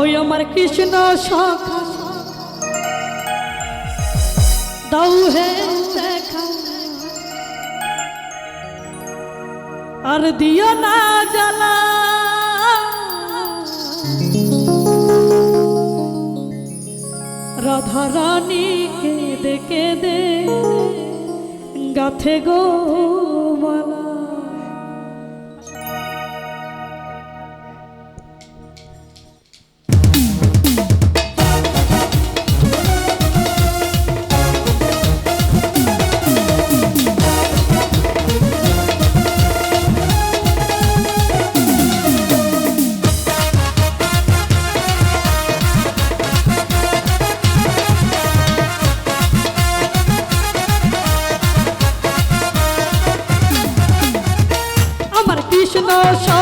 ওই আমার কৃষ্ণ সখা দাও হে আর দিও না জ্বালা। রাধা রানী কেঁদে কেঁদে গাথে গো। কৃষ্ণ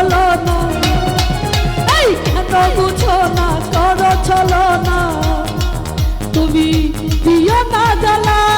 ছলো না এই কেন বুঝো না করো চলো না তুমি দিও না জ্বালা।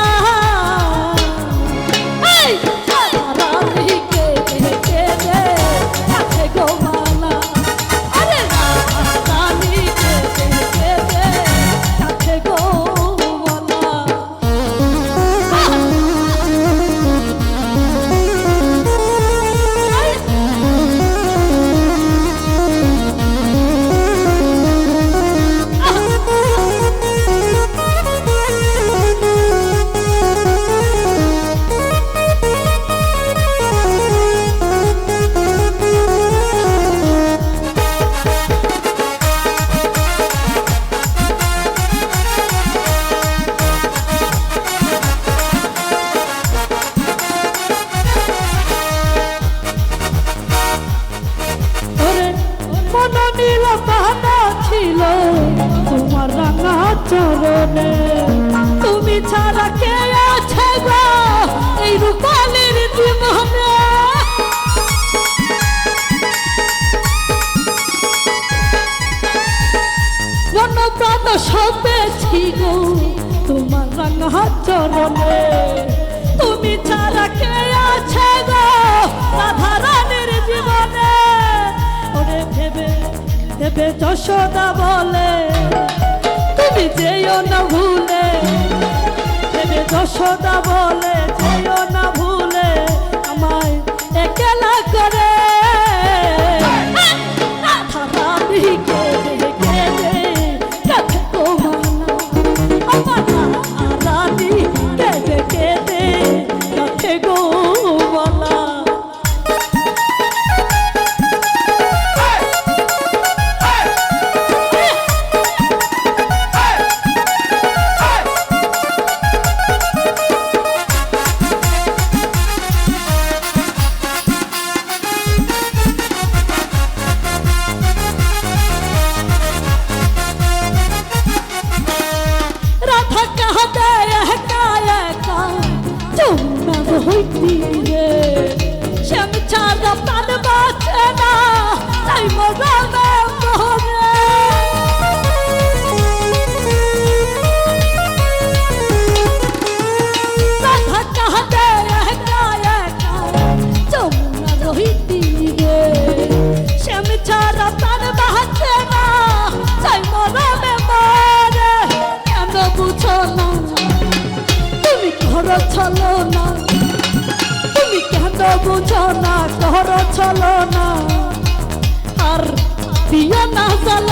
সবে ছিল তোমার রাঙা চরণে তুমি ছাড়া কে আছে গো রাধা রানীর জীবনে? ওরে ভেবে ভেবে যশোদা বলে, তুমি যেও না ভুলে। ভেবে যশোদা বলে, যেও না ভুলে, আমায় একলা করে। রাধা রে শ্যাম ছাড়া প্রাণ বাঁচে না, তাই মরাবে মরে রাধা কাঁদে একা একা, যমুনা রহিতি রে শ্যাম ছাড়া প্রাণ বাঁচে না, তাই মরে কেন বুঝো না, তুমি ঘর চলো না কেন বুঝো না তোর চলো না। আর দিও না জ্বালা।